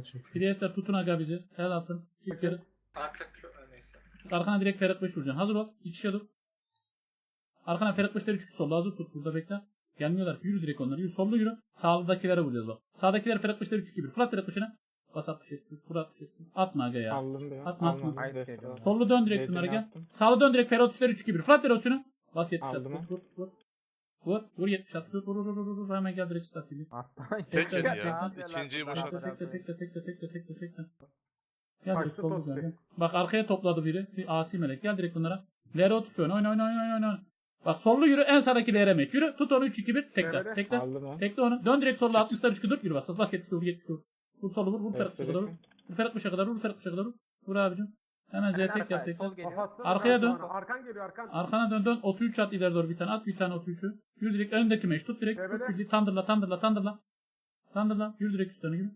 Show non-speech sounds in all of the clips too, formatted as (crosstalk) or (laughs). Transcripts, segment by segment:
Beni çekiyor. Priestler tutun aga bizi. El atın. Çık geri. Arka kö- neyse. Arkana direkt Ferit 5 vuracaksın. Hazır ol. İç içe dur. Arkana Ferit 5'leri 3 solda hazır tut. Burada bekle. Gelmiyorlar. Yürü direkt onları. Yürü solda yürü. Sağdakilere vuracağız bak. Sağdakiler Ferit 5'leri 3 gibi. Fırat Ferit 5'ine. Bas 60 et. Vur 60 et. Atma aga ya. Aldım bir. Atma, atma. Sollu dön direkt şunlara gel. Sağlı dön direkt Ferhat 3'leri 3 gibi. Fırat Ferit 3'ünü. Bas 70 at. Vur vur vur. Vur. Vur 70 at. Vur vur vur vur. Hemen gel direkt start gibi. Tek yedi ya. İkinciyi boşalt. tekle tekle tekle tekle tekle tekle. Gel direkt tek. gel. Bak arkaya topladı biri. Bir asi melek. Gel direkt bunlara. Lere otur şu oyna oyna oyna oyna oyna. Bak sollu yürü en sağdaki lere meç. Yürü tut onu 3 2 1 tekle Nerede? tekle. Aldım ha. Tekle onu. Dön direkt solla 60'lar 3 4 yürü bas. Bas 70 vur 70 vur. Vur solu vur vur Ferhat kadar vur. Vur Ferhat kadar vur. Vur Ferhat kadar vur. Vur abicim. Hemen Z tek yap. Sol geliyor. Arkaya dön. Arkan geliyor arkan. Arkana dön dön. 33 at ileri doğru bir tane at bir tane 33'ü. Yürü direkt önündeki meş tut direkt. Tut bildiği tandırla tandırla tandırla. Tandırla. Yürü direkt üstlerine yürü.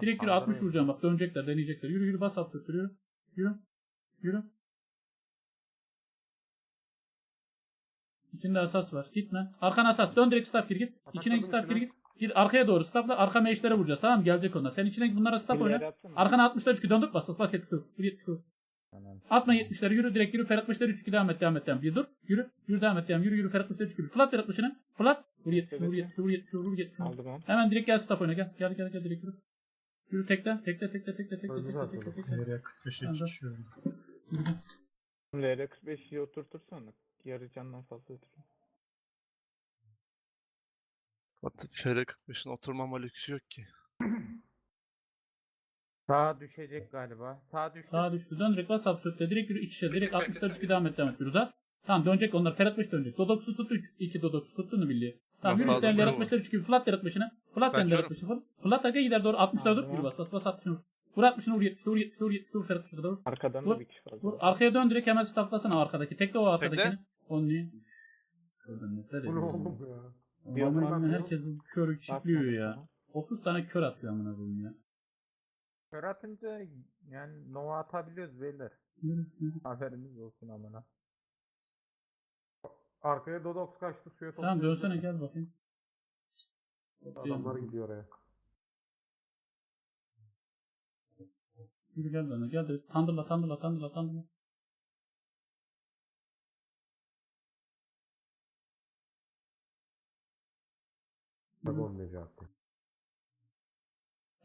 Direkt yürü 60 vuracağım bak dönecekler deneyecekler. Yürü yürü bas alt tut yürü. Yürü. Yürü. İçinde asas var. Gitme. Arkana asas. Dön direkt staff gir git. İçine staff gir git. Gir arkaya doğru staffla. Arka meşlere vuracağız. Tamam mı? Gelecek onlar. Sen içine bunlara staff oyna. Arkana 60'lar 3 döndür bas bas bas 70 dur. 70 dur. Atma 70'leri yürü direkt yürü Ferhat 60'ları 3 2 devam et devam et devam. Bir dur. Yürü. Yürü devam et devam. Yürü yürü Ferhat 60'ları 3 gibi. Flat Ferhat 60'ını. Flat. Vur 70 vur 70 vur 70 vur 70 vur. Aldım ha. Hemen direkt gel staff oyna gel. Gel gel gel direkt yürü. Yürü tekle tekle tekle Öldü tekle zaten. tekle tekle. Nereye 45'e Tamam. 2 kişi öldü. Yürü. LR45'i oturtursan yarı candan fazla oturuyor. Hatta FR45'in oturmama lüksü yok ki. Sağa düşecek galiba. Sağa düştü. Sağa düştü. Dön direkt bas absürtte. Direkt yürü iç içe. Direkt Bekle, 60'ları 3 bekle. devam et devam et. Yürü uzat. Tamam dönecek onlar. Ferhat 5 dönecek. Dodoks'u tut 3. 2 Dodoks'u tuttun mu bildiği? Tamam yürü vururum. Ferhat 5'leri 3 gibi. Flat Ferhat 5'ine. Flat. 5'i vur. Flat aga gider doğru 60'lara dur. Yürü bas bas bas 60'ını vur. Vur 60'ını vur 70'ini vur 70'ini vur 70'ini vur Ferhat 5'e kadar vur. Arkadan Vur, da bir kişi fazla. Vur var. arkaya dön direkt hemen stafflasana arkadaki. Tekle o arkadakini. Tekle. Onu niye? Bu ne oğlum ya? Aman herkes bu körü çipliyor ya. 30 tane kör atıyor amına koyayım ya. Kör atınca yani nova atabiliyoruz beyler. Haberiniz olsun amına. Arkaya Dodox kaçtı suya Tamam topluyor. dönsene gel bakayım. Adamlar gidiyor oraya. Yürü gel bana gel de tandırla tandırla tandırla tandırla. Onu Necati.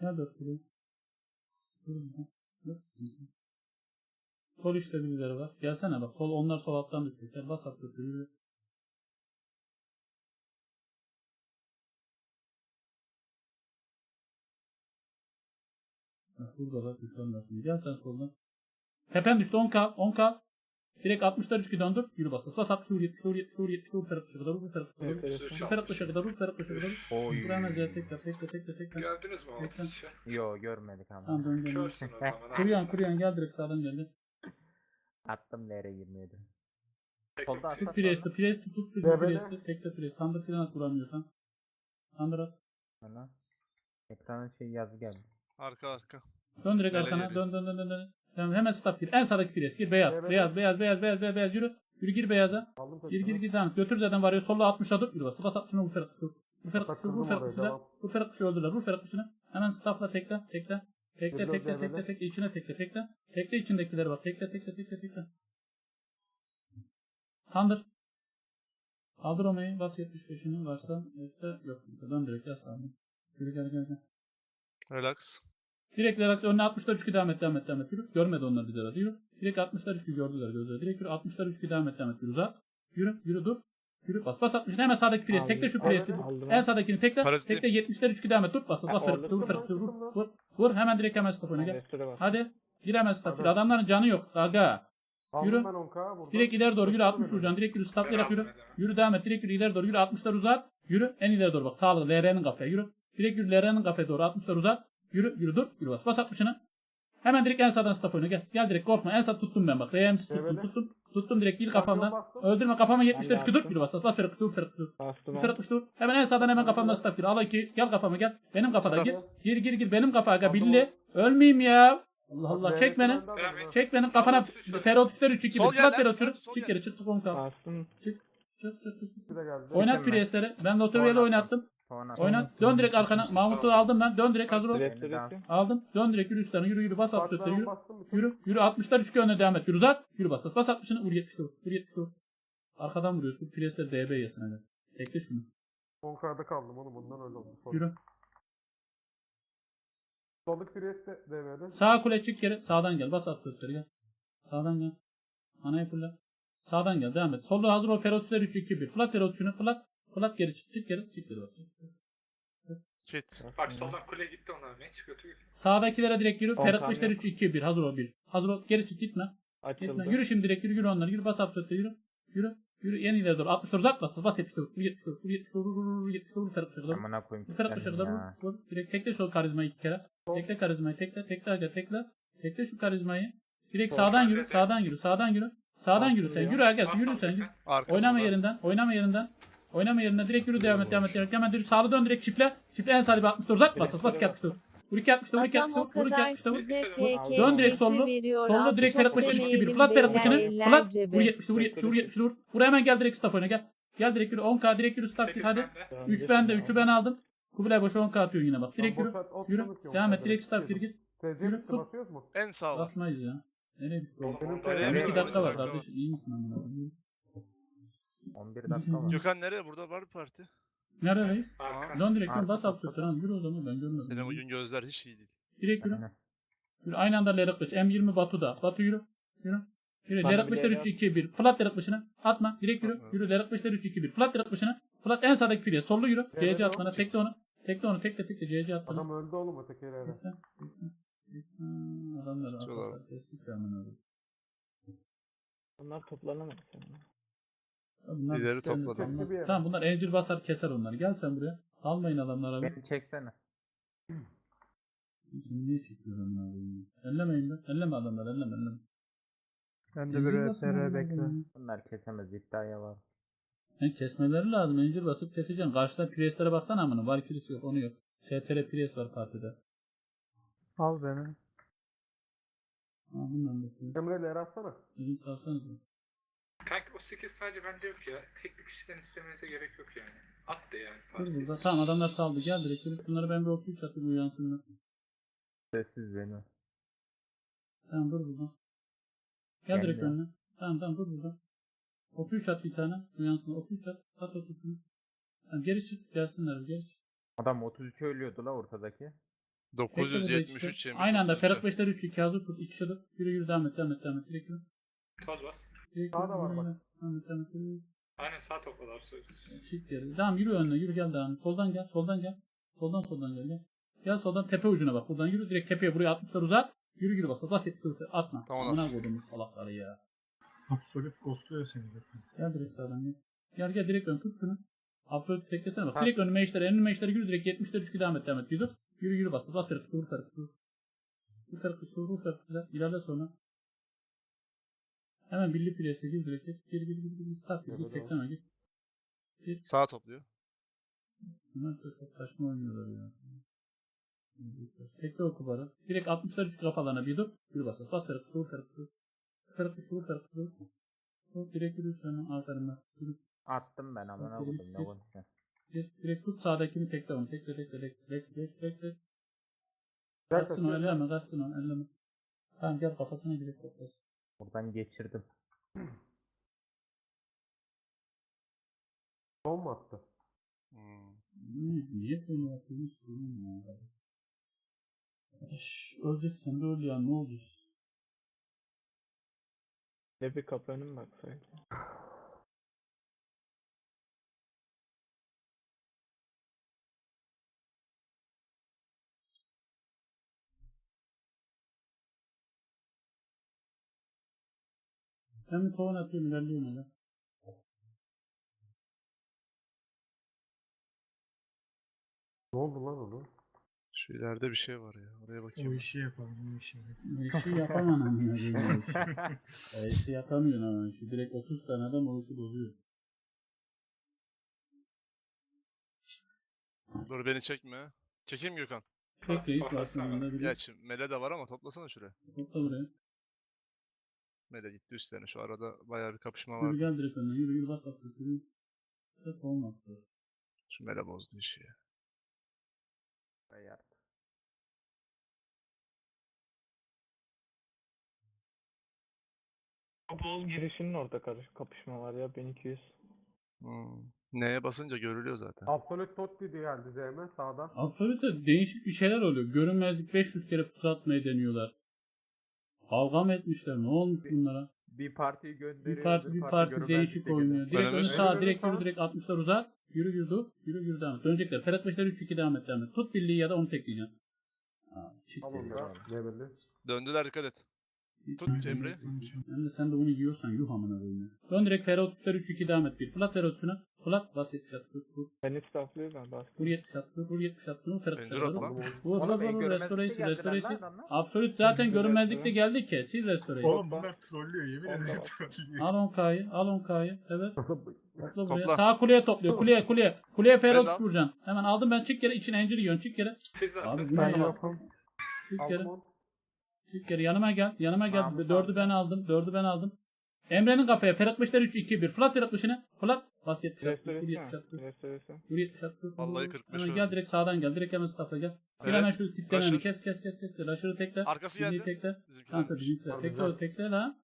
Gel dört buraya. Sol işte birileri var. Gelsene bak. Sol onlar sol alttan düşecekler. Bas at dört yürü. Bak burada da düşenler şimdi. Gel sen soldan. Tepen düştü 10k 10k. Direkt 60'lar 3 döndür. Yürü bas. Bas 60 vur 70 vur 70 vur 70 vur Ferhat Paşa kadar vur Ferhat Paşa kadar vur. Ferhat Paşa kadar vur Ferhat Paşa kadar vur. Oy. Hemen diğer tekrar tekrar tekrar tekrar. Gördünüz mü o atışı? Yo görmedik ama. Tamam dön dön. Körsün o zaman. (laughs) Haklısın. kuruyan gel direkt sağdan geldi. Attım LR27. Tek Solda tek. Tut asas Priest'i, Priest'i tut Devre. Priest'i, tekle Priest. Tandır filan at vuramıyorsan. Tandır at. Ana. Ekrana şey yazı geldi. Arka arka. Dön direkt arkana, dön dön dön dön. Tamam, hemen staff gir. En sağdaki Priest gir, beyaz, Devre. beyaz, beyaz, beyaz, beyaz, beyaz, beyaz, yürü. Yürü gir beyaza. Aldım Gir gir gir tamam. Götür zaten var ya solla 60'a dur. Yürü bas. Bas 60'ını vur Ferhat Kuşu. Vur Ferhat Kuşu, vur Ferhat devam. Vur Ferhat Kuşu öldüler. Vur Ferhat Kuşu'nu. Hemen staffla tekle, tekle. Tekle, tekle, tekle, tekle, içine tekle, tekle. Tekle içindekileri bak. Tekle, tekle, tekle, tekle. Tandır. Kaldır Ome'yi. Bas 75'ini varsa. Bekle. Yok. Dön direkt yaz sağdan. Yürü gel gel gel. Relax. Direkt relax önüne 60'lar 3 devam et devam et devam et. Yürü. Görmedi onlar bizi arada. Yürü. Direkt 60'lar 3 gördüler gördüler. Direkt yürü 60'lar 3 devam et devam et. Yürü uzat. Yürü yürü dur. Yürü bas bas 60'ını hemen sağdaki pres. Tekle şu presi. En sağdakini tekle. Parazitim. Tekle 70'ler 3 devam et. Dur bas bas bas. Ha, Vur orada vur vur vur hemen direkt hemen stop oyuna gel. Hadi. Gir hemen stop. Adamların canı yok. Aga. Yürü. ben 10k buradan. Direkt ileri doğru yürü 60 vuracaksın. Direkt yürü stop yarak yürü. Yürü devam et. Direkt yürü ileri doğru yürü 60'lar uzat. Yürü en ileri doğru bak. Sağlı LR'nin kafaya yürü. Direkt yürü LR'nin kafaya doğru 60'lar uzat. Yürü yürü dur. Yürü bas. Bas 60'ını. Hemen direkt en sağdan staff oyna gel. Gel direkt korkma. En sağ tuttum ben bak. RM'si tuttum Devre. tuttum. Tuttum direkt Arkadan kafamdan. Öldürme kafama 70'ler de çıkı dur. Yürü bas. Bas bas Ferhat dur Ferhat dur. Ferhat dur. Hemen en sağdan hemen kafamdan staff gir. Al iki. Gel kafama gel. Benim kafada gir. Gir gir gir. Benim kafa aga Aldım billi. Ölmeyeyim ya. Allah Allah çek beni. Çek benim Sağ kafana. 3'ler 3 2 Sol 1. gel Fırat sol çık. Geri çık çık 10 kal. Çık çık çık çık. Oynat. Priest'leri. Ben de otoyeli Oynattım. Sonra Oyna. Dön direkt arkana. Mahmut'u aldım ben. Dön direkt hazır ol. Direkt direkt. Aldım. Dön direkt yürü üstlerine. Yürü yürü bas at üstlerine yürü. Yürü. Yürü 60'lar 3 önüne devam et. Yürü uzat. Yürü bas. Bas 60'ını. Vur 70'te vur. Vur 70'te vur. Arkadan vuruyorsun. Presle DB yesin hadi. Bekle şunu. 10k'da kaldım oğlum ondan öyle oldu. Sonra. Yürü. Soldaki Priest de DB'de. Sağ kule çık geri. Sağdan gel. Bas at sözleri gel. Sağdan gel. Anayı fırla. Sağdan gel. Devam et. Solda hazır ol. Ferotüsler 3 2 1. Flat Ferot şunu. Flat. Flat geri çık. Çık geri. Çık geri bak. Fit. Bak soldan kule gitti onlar. Ne çıkıyor? tüy. Sağdakilere direkt yürü. On Ferhat tane 5'ler yok. 3 2 1. Hazır ol 1. Hazır ol. Geri çık gitme. Gitme. Açıldı. Yürü şimdi direkt yürü. Yürü onları. Yürü bas sözleri yürü. Yürü. Yürü. En ileri doğru. 60 uzat bas. Bas 70 vur. 70 vur. 70 vur. Vur vur vur. 70 vur. Ferhat 5'e kadar. amına koyayım. Bu Ferhat 5'e kilitlendim kadar ya. vur. Vur. Direkt tekle şu karizmayı iki kere. Tekle karizmayı. Tekle. Tekle aga tekle. Tekle şu karizmayı. Direkt Sol sağdan sağ yürü. Sağdan yürü. Sağdan yürü. Sağdan yürü sen. Yürü aga. Yürü sen. Oynama yerinden. Oynama yerinden. Oynama yerinden. Direkt yürü devam et. Devam et. Devam et. Hemen yürü. Sağlı dön direkt çiftle. Çiftle en sağda bir 64 uzat bas. Bas bas 64. Vur 2 64. Vur 2 Adam o 64. Vur 2 kadar 64. size Dön Dön direkt sollu. az direkt Ferhat Paşa 3 2 1. demeyelim Flat Ferhat Paşa'nı. Flat. Vur 70 vur 70 vur 70 vur. Vur hemen gel direkt staff oyuna gel. Gel direkt yürü 10k direkt yürü staff git hadi. bende. Devam 3 edin. bende 3'ü ben aldım. Kubilay boşa 10k atıyorsun yine bak. Direkt yürü. Yürü. Devam et direkt staff gir git. Yürü, tut. basıyoruz mu? En sağ ol. Basmayız ya. Nereye gitti oğlum? Benim Nereye TC 12 gidiyor? dakika var 12 dakika kardeşim. İyi misin? 11 dakika var. Gökhan nereye? Burada var bir parti. Neredeyiz? Arka. Dön direkt yürü Arka kapı. sözleri. Yürü o zaman ben görmedim. Senin bugün gözler hiç iyi değil. Direkt yürü. Yürü aynı anda Lerak Beş. M20 Batu'da. Batu yürü. Yürü. Yürü. Bana Beşler Lerak- 3 2 1. Flat Lerak Beş'ine. Atma. Direkt yürü. Atma. Yürü Lerak Beşler 3 2 1. Flat Lerak Beş'ine. Flat en sağdaki piliye. Sollu yürü. Evet, CC atmana. o- Tekle onu. Tekle onu. Tekle tekle. CC atmana. Adam öldü oğlum ötekiyle. Tekle. Tekle. Tekle. Adamları İstiyorlar. ataklar. Kestik ya amına koyayım. Bunlar İleri işlerini topladı. salmaz. Çekti bir Tamam bunlar Angel basar keser onları. Gel sen buraya. Almayın adamları abi. Beni çeksene. Sen niye çekiyorsun onları? Ellemeyin be. Elleme adamları. Elleme elleme. Ben Angel basın adamları. Bunlar kesemez iddiaya var. Yani kesmeleri lazım. Encir basıp keseceksin. Karşıda preslere baksana amına. Valkyrie'si yok. Onu yok. STR pres var partide. Al beni. Aa bundan da. Emre ile atsana. Elini salsanıza. Kanka o skill sadece bende yok ya. Teknik kişiden istemenize gerek yok yani. At da yani. Dur partiye. burada. Tamam adamlar saldı. Gel direkt. yürü. Şunları ben bir 33 atayım uyansınlar. Sessiz beni. Tamam dur burada. Gel direkt Gelmiyor. önüne. Tamam tamam dur burada. 33 at bir tane. Uyansınlar. 33 at. At 33'ünü. Tamam geri çık. Gelsinler. Geri çık. Adam 33 ölüyordu la ortadaki. Bekle burada 973 işte. yemiş. Aynı anda 33'e. Ferhat 5'ler 3 2 hazır tut. İç şadır. Yürü yürü devam et devam et devam et. Direkt yürü. Toz bas. Direkt Sağda yürü, var bak. Devam devam. Aynen sağ toplalar söylüyorsun. Çık geri. Tamam yürü önüne. Yürü gel devam. Soldan gel. Soldan gel. Soldan soldan gel. Gel, gel soldan tepe ucuna bak. Buradan yürü. Direkt tepeye buraya 60'lar uzat. Yürü yürü bas. Bas 70'leri atma. Tamam, Buna koydum salakları ya. Absolut ghostluyor seni. Gel direkt sağdan gel. Gel gel direkt ön tut şunu. Absolut teklesene bak. Ha. Direkt önüme işlere. Önüme işlere yürü direkt 70'ler 3 devam et devam et. Yürü. Yürü yürü bas. Bas ferhat. Vur ferhat. Vur. Vur ferhat. Vur ferhat. Vur. İlerle sonra. Hemen birlik piresi gir direkt. Gir gir gir gir. Start gir. Gir Evet, tekleme gir. Sağ topluyor. Bunlar çok, çok saçma oynuyorlar ya. Tekle o kubarı. Direkt 60'lar 3 kafalarına bir dur. Bir bas. Bas ferhat. Vur ferhat. Vur. Ferhat. Vur ferhat. Vur. Vur. Direkt yürü ben. Yürü. Attım ben amına Bak, koydum ne konuşuyorsun. Direkt, direkt tut sağdakini tekle onu. Tekle tekle tekle tekle tekle. Gel Kaçsın o elleme kaçsın o elleme. Tamam gel kafasına girip toplasın. Buradan geçirdim. (clears throat) Son mu attı? Hmm. Niye, sorun ya. Şşş, öleceksen de öl ya ne olacak? Ne bir kapı önü mü bir tavan atıyorum ilerliyorum öyle. Ne oldu lan onu? Şu ileride bir şey var ya. Oraya O bakayım. işi yapalım, o işi. Bu işi yapamam amına koyayım. O işi yapamıyorsun ama. Şu direkt 30 tane adam o işi bozuyor. Dur beni çekme. Çekeyim Gökhan. Var Kafasına sonunda biri. Gerçi Mele de var ama toplasana şuraya. Topla buraya. Mele gitti üstlerine. Şu arada bayağı bir kapışma Yürü var. gel direkt önüne. Yürü yürü bas at. Yürü. Tek olmaz. Şu mele bozdu işi ya. Eğer. Bol girişinin orada karış kapışma var ya 1200. Hmm. Neye basınca görülüyor zaten. Absolute Totti diye geldi ZM sağda. Absolute değişik bir şeyler oluyor. Görünmezlik 500 kere pusu atmayı deniyorlar. Kavga mı etmişler? Ne olmuş bunlara? Bir partiyi gönderiyor. Bir parti bir parti değişik oynuyor. Direkt ön Önümüz- sağa direkt yürü direkt 60'lar uzak. Yürü yürü dur. Yürü yürü devam et. Dönecekler. Ferhat Beşler 3-2 devam et devam et. Tut birliği ya da onu tekleyeceksin. Çık Tamam da Nebeli. Döndüler dikkat et. Tut Emre. Hem de sen de bunu yiyorsan yuh amına koyayım. ya. Dön direkt Ferhat 3'ler 3-2 devam et. Bir flat Ferhat şuna. Flat bas 70 at. Vur vur. Beni stafflıyorlar bas. Vur 70 at. Vur vur 70 at. Vur at lan. Vur vur vur lan adamlar. Absolut zaten at geldi ki. Sil restoreyi. Oğlum bunlar trollüyor yemin ederim trollüyor. Al 10K'yı. Al 10K'yı. Evet. (laughs) Topla buraya. Topla. Sağ kuleye topluyor. Kuleye kuleye. Kuleye Ben Ferhat de al. vuracaksın. Hemen aldım ben çık yere. içine encir yiyorsun. Çık yere. Siz de Abi Ben ya? yokum. Çık yere. Çık. Yanıma gel. Yanıma gel. Mahmut Dördü abi. ben aldım. Dördü ben aldım. Emre'nin kafaya. Ferhat Beşler 3 2 1. Flat Ferhat Beşine. Flat. Bas 70 at. Vur Restoresi 70 at. mi? Restoresi. Vur 70 at. Vur, vur, Vallahi vur. 45 Hemen gel direkt sağdan gel. Direkt hemen staff'a gel. Gir Evet. hemen şu tiplemeni kes kes kes kes. Aşırı tekle. Arkası geldi. tekle. Kanka bizimkiler. Tekle o tekle la.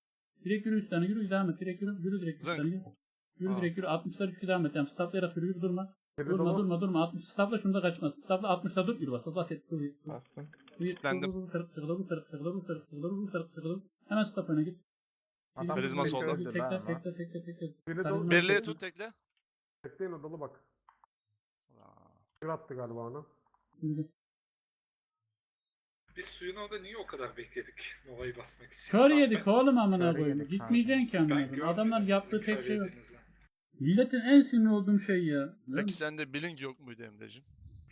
Direkt yürü üstlerine yürü devam et. Direkt yürü. Yürü direkt üstlerine yürü. Yürü direkt yürü. 60'lar 3 devam et. Yani staplayarak yürü yürü durma. Biri Durma durma durma. 60 stapla şunda kaçmaz. Stapla 60'da dur yürü bas. Bas et. Bastım. Vur Ferhat Şıkıda vur Ferhat Şıkıda vur Ferhat Şıkıda vur. Hemen stop öne git. Karizma solda. Tekle tekle tekle tekle. Birliğe tut tekle. Bekleyin o dolu bak. Bir attı galiba. Yürü. Biz suyun orada niye o kadar bekledik Nova'yı basmak için? Kör yedik oğlum amına koyayım. Gitmeyeceksin ki amına koyayım. Adamlar yaptığı tek şey yok. Milletin en sinir olduğum şey ya. Peki sende billing yok muydu Emre'cim?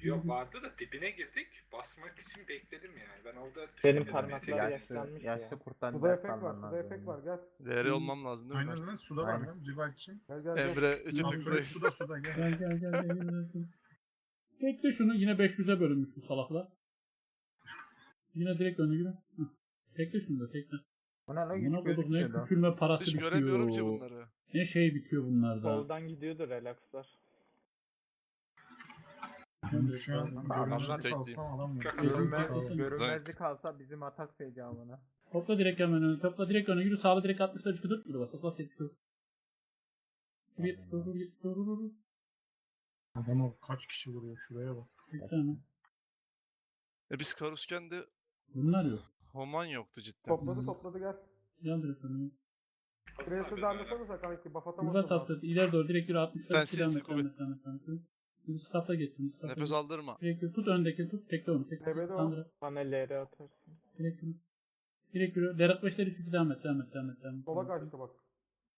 Yok vardı da dibine girdik. Basmak için bekledim yani. Ben orada Benim düşünmedim parmaklar yaşlanmış Yaşlı, ya. yaşlı kurttan Suda efekt var. Suda efekt var. Gel. Değeri olmam lazım değil mi? Aynen Mert? lan suda var Aynen. lan Rival kim? Gel gel gel. Emre Lan tık suda suda gel. Gel gel gel. gel, yürü. Bekle şunu yine 500'e bölünmüş bu salaklar. Yine direkt öne yürü. Hı. Tekle şunu da tekle. Bu ne lan Buna güç bulduk ne gözüküyor lan. küçülme parası Hiç bitiyor. göremiyorum ki bunları. Ne şey bitiyor bunlarda. Soldan gidiyordu relaxlar. Ben şu an Adamlar görünmezlik tek alsam alamıyorum. Görünmez, görünmezlik alsa bizim atak secamına. Topla direkt hemen öne. Topla direkt öne. Yürü sağlı direkt 60'da 3 dur. Yürü bas. Bas 70 dur. Yürü 70 dur. Yürü 70 dur. Dur dur. Adama kaç kişi vuruyor şuraya bak. Bekle hemen. E biz Karusken de Bunlar yok. Homan yoktu cidden. Topladı topladı gel. Gel direkt öne. Ben darlasanıza kanki. Buff atamazsın. atlet. İleri doğru direkt yürü 60'da Sen 3 devam sil, et. Devam et. Devam et. Devam et. Yürü stopla. Stopla Nefes aldırma. Direkt yürü. Tut öndeki tut. Tekle onu. Tekle. TB'de o. Tanrı. Bana LR atarsın. Direkt yürü. Direkt yürü. Derak 5'leri 3 devam et. Devam et. Devam et. Devam et. Sola kaçtı bak.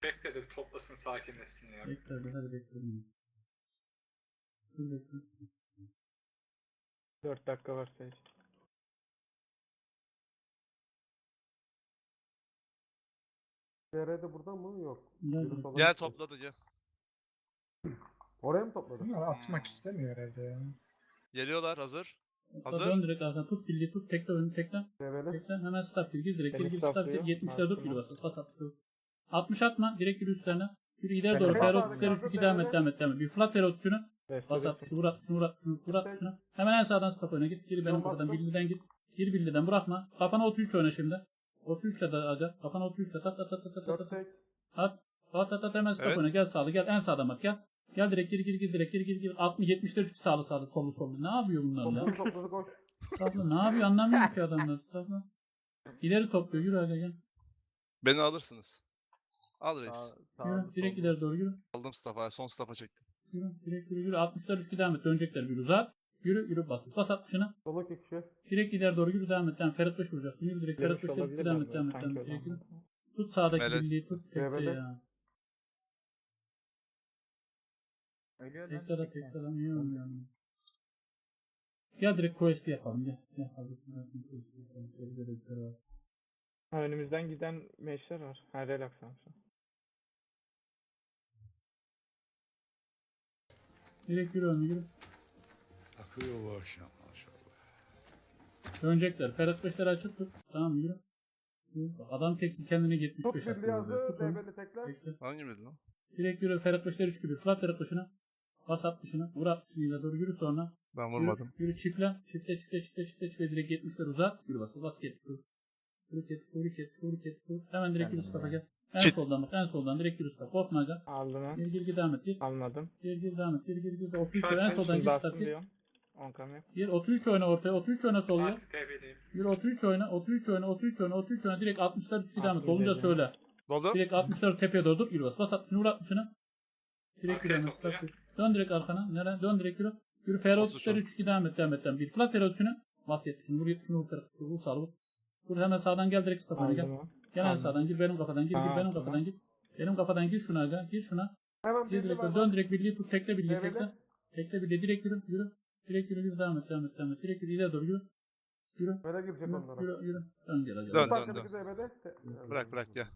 Bekledim toplasın sakinleşsin ya. Bekle. hadi, Hadi bekle. Dur bekle. 4 dakika var sadece. TR de buradan mı? Yok. Sola Gel topladı gel. (clears throat) Oraya mı topladı? Bunlar atmak istemiyor herhalde ya. Geliyorlar hazır. Hazır. Dön direkt arkadan tut. Bildi tut. Tekle önü tekle. TV'li. Tekle. Hemen stop gir. Gir direkt. Gir Beni gir stop gir. stoplıyor. 70'ler dur. Yürü Attım. bas. Bas 60 dur. 60 atma. Direkt yürü üstlerine. Yürü ileri Ben doğru. de Ferro bas. 3'leri 3 devam et. Devam et. Devam et. Bir flat Ferro 3'ünü. Bas Restoresi. 60 vur 60 vur 60 vur 60 Hemen en sağdan stop oyna git. Gir benim Yok, kapıdan. bastım. Birli'den git. Gir Birli'den bırakma. Kafana 33 oyna şimdi. 33 at hadi. Kafana 33 at. At at at at at. 4 at. At. At at at hemen stop Evet. Gel sağlı gel. En sağdan bak gel. Gel direkt gir gir gir direkt gir gir gir. 60 70'ler 3 sağlı sağlı solu solu. Ne yapıyor bunlar ya? Topladı koş. Stopla ne yapıyor anlamıyorum ki adamlar. Stopla. İleri topluyor. Yürü hadi gel. Beni alırsınız. Al reis. Sağ, sağ, Yürü. Direkt ileri doğru yürü. Aldım staff'a. Son staff'a çektim. Yürü. Direkt yürü yürü. 60'lar 3 devam et. Dönecekler bir uzak. Yürü yürü bas. Bas 60'ına. Sola iki kişi. Direkt ileri doğru yürü devam et. Yani Ferhat Beş vuracaksın. Yürü direkt Ferhat Beş'te olabilir devam et. Devam et. Devam et. Direkt yürü. olan. Tut sağdaki Meles. birliği tut. Evet. ya. Ölüyor lan. Tekle de tekne. tekle de. Niye ölmüyor? Gel direkt quest'i yapalım. Gel. Gel hazırsın. quest'i yapalım. De yukarı var. Ha, önümüzden giden meşler var. Ha relax alsın. Direkt yürü önüne yürü. Akıyor bu akşam maşallah. Dönecekler. Ferhat Beşleri açık tut. Tamam yürü. Yürü. Bak, Adam tek kendine Top 75 birliği atıyor. yazdı. Tut onu. Tekler. Bekle. Hangi miydi lan? Direkt yürü Ferhat Beşleri 3 gibi. Flat Ferhat Beşine. Bas 60'ını. Vur 60'ını ileri doğru yürü sonra. Ben Yürü, vurmadım. Yürü çiftle. Çiftle çiftle çiftle çiftle çiftle. Direkt 70'ler uzat. Yürü bas. Bas 70 vur. Yürü 70 vur 70 vur 70 vur. Hemen direkt yürü staff'a gel. En Çift. soldan bak. En soldan direkt yürü staff. Korkma aga. Aldım. Gir gir gir devam et. Gir. Almadım. Gir gir devam et. Gir gir gir. 33 Şarkı en soldan gir diyorum. 10 kam yok. Gir 33 oyna ortaya. 33 oyna sol ya. Fatih TV'deyim. Yürü 33 oyna. 33 oyna. 33 oyna. 33 oyna. Direkt 60'lar 3 devam et. Dolunca söyle. Dolu. Direkt 60'ları tepeye doğru dur. Yürü bas. Bas 60'ını vur 60'ını. Direkt Arkaya yürü. topla. Dön direkt arkana. Nereye? Dön direkt yürü. Yürü Ferro Otuz 33'leri 3 devam et. Devam et. Devam et. Bir flat Ferro 33'ünü. Bas 70'ini. Vur 70'ini vur 40'ını. Vur sağ vur. Vur hemen sağdan gel direkt staff'a gel. Aldım. Gel en Aldım. sağdan gir benim kafadan gir gir benim kafadan gir. Benim kafadan gir şuna gir şuna. Hemen Gir direkt dön direkt birliği tut tekle birliği tekle. Tekle birliği direkt yürü yürü. Yürü yürü devam et devam et devam et. Yürü ileri doğru yürü. Yürü Böyle girecek yürü onlara. yürü yürü. Dön gel aga. Dön, dön, dön. Bırak bırak gel.